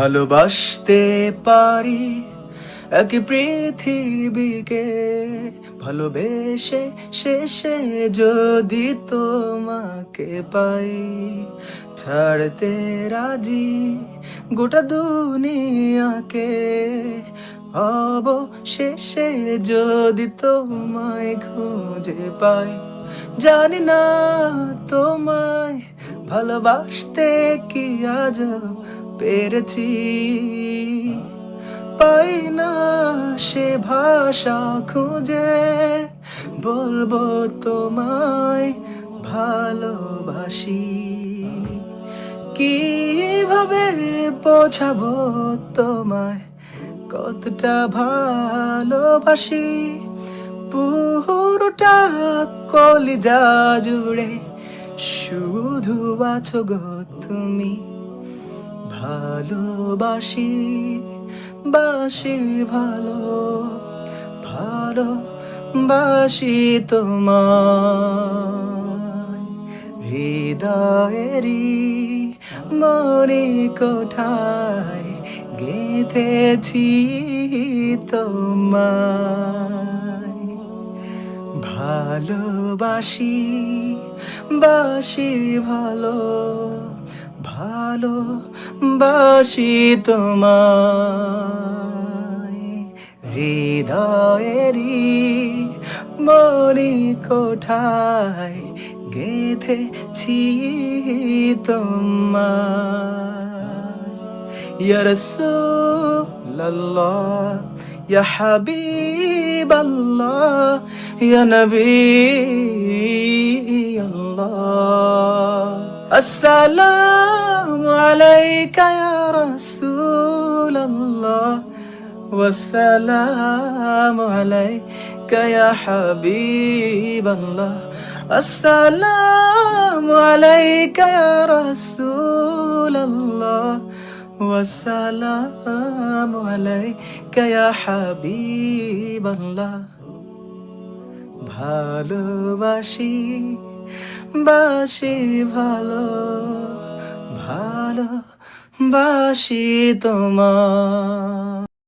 ভালোবাসতে পারি এক পৃথিবীকে ভালোবেসে শেষে যদি তোমাকে পাই। ছাড়তে রাজি গোটা দুনিয়াকে হব শেষে যদি তোমায় খুঁজে পাই। জানি না তোমায় ভালোবাসতে কি আজ পেরেছি? পাই না সে ভাষা খুঁজে, বলব তোমায় ভালোবাসি। কীভাবে বোঝাবো তোমায়, কতটা ভালোবাসি? পুরোটা কলিজা জুড়ে শুধু আছো গো তুমি ভালোবাসি, বাসি ভালো ভালো বাসি তোমার হৃদয়েরই মনে কোঠায় গেঁথেছি তোমায়। ভালোবাসি বাসি ভালো ভালো বাসি তোমায়। হৃদয়েরই মরি কোঠায় গেঁথেছি তোমায়। রাসূলাল্লাহ ইয়া হাবিবাল্লাহ يا نبي الله. السلام عليك يا رسول الله. والسلام عليك يا حبيب الله. السلام عليك يا رسول الله. والسلام عليك يا حبيب الله. ভালোবাসি বাসি ভালো ভালো বাসি তোমার